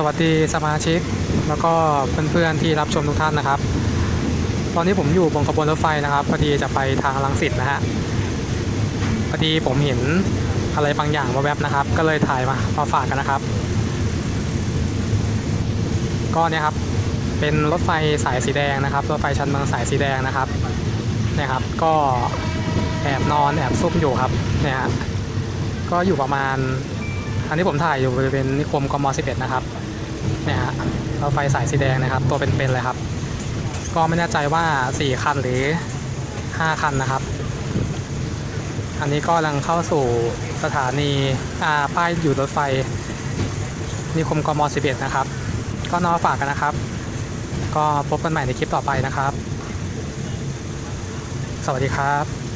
สวัสดีสมาชิก แล้วก็เพื่อนๆที่รับชมทุกท่านนะครับ ตอนนี้ผมอยู่บนขบวนรถไฟนะครับพอดีจะไปทางลังสิตนะฮะพอดีผมเห็นอะไรบางอย่างแวบๆนะครับ ก็เลยถ่ายมามาฝากกันนะครับ ก็เนี่ยครับเป็นรถไฟสายสีแดงนะครับ รถไฟชั้นเมืองสายสีแดงนะครับเนี่ยครับก็แอบนอนแอบซุ่มอยู่ครับเนี่ยฮะก็อยู่ประมาณอันนี้ผมถ่ายอยู่บริเวณนิคมกม11 นะครับ เนี่ยฮะรถไฟสายสีแดงนะครับ ตัวเป็นๆเลยครับ ก็ไม่แน่ใจว่า 4 คันหรือ 5 คันนะครับ อันนี้ก็กำลังเข้าสู่สถานีอ่าป้ายอยู่รถไฟนิคมกม 11 นะครับ ก็นอฝากกันนะครับ ก็พบกันใหม่ในคลิปต่อไปนะครับ สวัสดีครับ